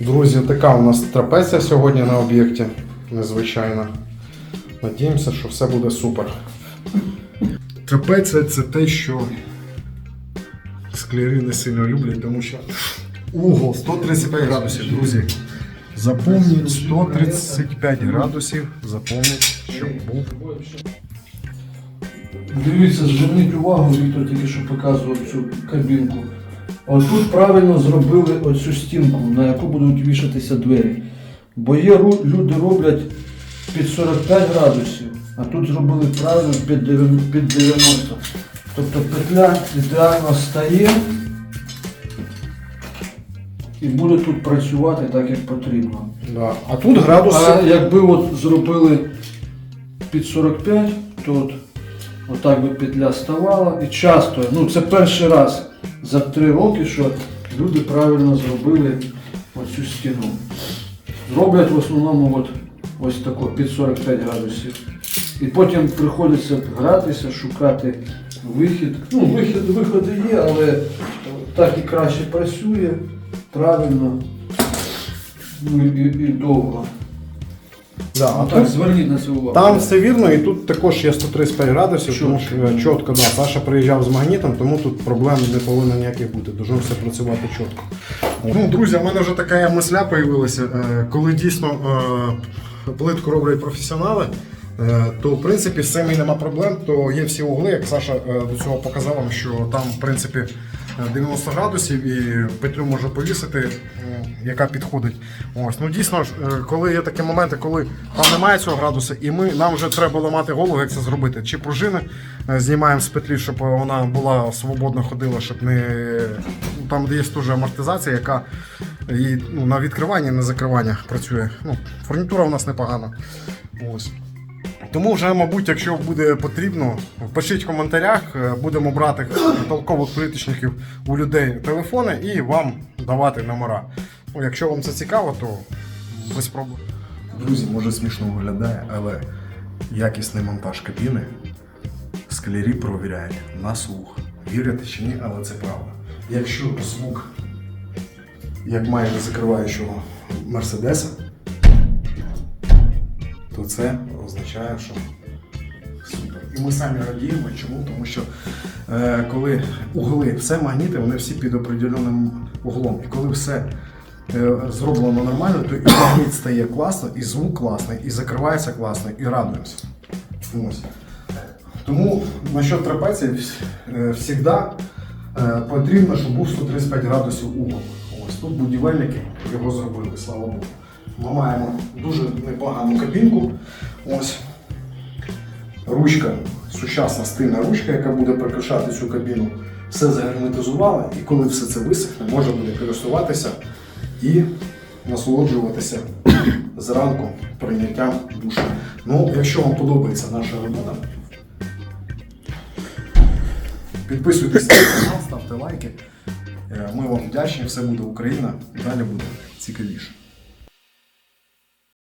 Друзі, така у нас трапеція сьогодні на об'єкті. Незвичайна. Надіємося, що все буде супер. Трапеція це те, що склери не сильно люблять, тому що угол 135 градусів, друзі. Запомніть 135 градусів. Запомніть, щоб був. Дивіться, зверніть увагу, Віктор тільки що показував цю кабінку. Отут правильно зробили оцю стінку, на яку будуть вішатися двері. Бо є люди роблять під 45 градусів, а тут зробили правильно під під 90. Тобто петля ідеально стає і буде тут працювати так, як потрібно. Да. А тут градуси. А якби от зробили під 45, то от, отак би петля ставала і часто, ну це перший раз за три роки, що люди правильно зробили оцю стіну. Роблять в основному от, ось тако під 45 градусів. І потім приходиться гратися, шукати вихід. Ну, вихід, виходи є, але так і краще працює, правильно, ну і, і довго. Да, а Ну, так, тут зверніть на це увагу. Там все вірно, і тут також є 135 градусів, тому що чітко, да. Саша приїжджав з магнітом, тому тут проблем не повинно ніяких бути. Должно все працювати чітко. Ну, друзі, в мене вже така мисля з'явилася. Е, Коли дійсно е, плитку роблять професіонали, е, то в принципі з цим і нема проблем, то є всі угли, як Саша е, до цього показав вам, що там в принципі е, 90 градусів і петлю може повісити, яка підходить. Ось, ну дійсно ж, е, коли є такі моменти, коли там немає цього градуса, і ми, нам вже треба ламати голову, як це зробити. Чи пружини е, знімаємо з петлі, щоб вона була свободно ходила, щоб не. Там де є теж амортизація, яка і, ну, на відкривання, на закривання працює. Ну, фурнітура у нас непогана. Ось. Тому вже, мабуть, якщо буде потрібно, пишіть в коментарях, е, будемо брати толкових політичників у людей телефони і вам давати номера. Ну, якщо вам це цікаво, то без проблем. Друзі, може смішно виглядає, але якісний монтаж кабіни склярі провіряють на слух. Вірите чи ні, але це правда. Якщо звук, як майже закриваючого Мерседеса, це означає, що супер. І ми самі радіємо. Чому? Тому що е, коли угли, все магніти, вони всі під определеним углом. І коли все е, зроблено нормально, то і магніт стає класно, і звук класний, і закривається класно, і радуємося. Ось. Тому насчет трапеції завжди е, потрібно, щоб був 135 градусів угол. Ось тут будівельники його зробили, слава Богу. Ми маємо дуже непогану кабінку. Ось ручка, сучасна стильна ручка, яка буде прикрашати цю кабіну. Все загерметизували, і коли все це висохне, можна буде користуватися і насолоджуватися зранку прийняттям душу. Ну, якщо вам подобається наша робота, підписуйтесь на канал, ставте лайки. Е, Ми вам вдячні, все буде Україна, далі буде цікавіше.